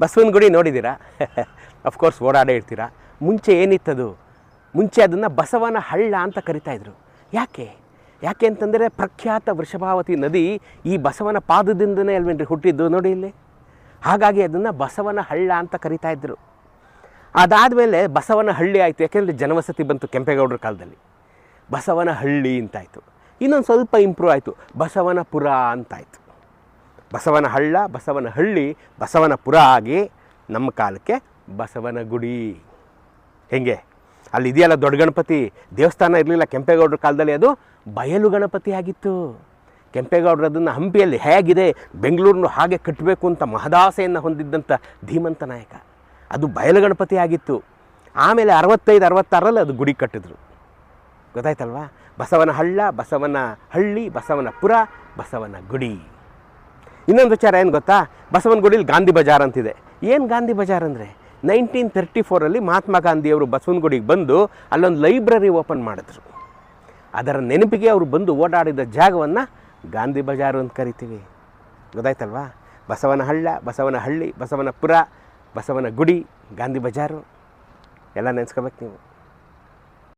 ಬಸವನ ಗುಡಿ ನೋಡಿದ್ದೀರಾ? ಅಫ್ಕೋರ್ಸ್ ಓಡಾಡೇ ಇರ್ತೀರಾ. ಮುಂಚೆ ಏನಿತ್ತದು? ಮುಂಚೆ ಅದನ್ನು ಬಸವನ ಹಳ್ಳ ಅಂತ ಕರಿತಾ ಇದ್ರು. ಯಾಕೆ? ಯಾಕೆ ಅಂತಂದರೆ ಪ್ರಖ್ಯಾತ ವೃಷಭಾವತಿ ನದಿ ಈ ಬಸವನ ಪಾದದಿಂದನೇ ಅಲ್ವೇನ್ರಿ ಹುಟ್ಟಿದ್ದು ನೋಡಿ ಇಲ್ಲಿ? ಹಾಗಾಗಿ ಅದನ್ನು ಬಸವನ ಹಳ್ಳ ಅಂತ ಕರಿತಾ ಇದ್ರು. ಅದಾದಮೇಲೆ ಬಸವನ ಹಳ್ಳಿ ಆಯಿತು. ಯಾಕೆಂದರೆ ಜನವಸತಿ ಬಂತು ಕೆಂಪೇಗೌಡರ ಕಾಲದಲ್ಲಿ. ಬಸವನ ಹಳ್ಳಿ ಅಂತಾಯಿತು. ಇನ್ನೊಂದು ಸ್ವಲ್ಪ ಇಂಪ್ರೂವ್ ಆಯಿತು. ಬಸವನಪುರ ಅಂತಾಯಿತು. ಬಸವನ ಹಳ್ಳ ಬಸವನ ಹಳ್ಳಿ ಬಸವನ ಪುರ ಆಗಿ ನಮ್ಮ ಕಾಲಕ್ಕೆ ಬಸವನ ಗುಡಿ ಹೆಂಗೆ? ಅಲ್ಲಿ ಇದೆಯಲ್ಲ ದೊಡ್ಡ ಗಣಪತಿ ದೇವಸ್ಥಾನ ಇರಲಿಲ್ಲ ಕೆಂಪೇಗೌಡರ ಕಾಲದಲ್ಲಿ ಅದು? ಬಯಲು ಗಣಪತಿ ಆಗಿತ್ತು. ಕೆಂಪೇಗೌಡರು ಅದನ್ನು ಹಂಪಿಯಲ್ಲಿ ಹೇಗಿದೆ, ಬೆಂಗಳೂರನ್ನು ಹಾಗೆ ಕಟ್ಟಬೇಕು ಅಂತ ಮಹದಾಸೆಯನ್ನು ಹೊಂದಿದ್ದಂಥ ಧೀಮಂತ ನಾಯಕ. ಅದು ಬಯಲು ಗಣಪತಿ ಆಗಿತ್ತು. ಆಮೇಲೆ ಅರವತ್ತೈದು ಅರವತ್ತಾರಲ್ಲಿ ಅದು ಗುಡಿ ಕಟ್ಟಿದ್ರು. ಗೊತ್ತಾಯ್ತಲ್ವಾ? ಬಸವನ ಹಳ್ಳ ಬಸವನ ಹಳ್ಳಿ ಬಸವನಪುರ ಬಸವನ ಗುಡಿ ಇನ್ನೊಂದು ವಿಚಾರ ಏನು ಗೊತ್ತಾ? ಬಸವನಗುಡಿಲಿ ಗಾಂಧಿ ಬಜಾರ್ ಅಂತಿದೆ. ಏನು ಗಾಂಧಿ ಬಜಾರ್ ಅಂದರೆ? ನೈನ್ಟೀನ್ ತರ್ಟಿ ಫೋರಲ್ಲಿ ಮಹಾತ್ಮ ಗಾಂಧಿಯವರು ಬಸವನಗುಡಿಗೆ ಬಂದು ಅಲ್ಲೊಂದು ಲೈಬ್ರರಿ ಓಪನ್ ಮಾಡಿದ್ರು. ಅದರ ನೆನಪಿಗೆ ಅವರು ಬಂದು ಓಡಾಡಿದ ಜಾಗವನ್ನು ಗಾಂಧಿ ಬಜಾರು ಅಂತ ಕರಿತೀವಿ. ಗೊತ್ತಾಯ್ತಲ್ವಾ? ಬಸವನಹಳ್ಳ, ಬಸವನಹಳ್ಳಿ, ಬಸವನಪುರ ಬಸವನ ಗುಡಿ ಗಾಂಧಿ ಬಜಾರು. ಎಲ್ಲ ನೆನೆಸ್ಕೋಬೇಕು ನೀವು.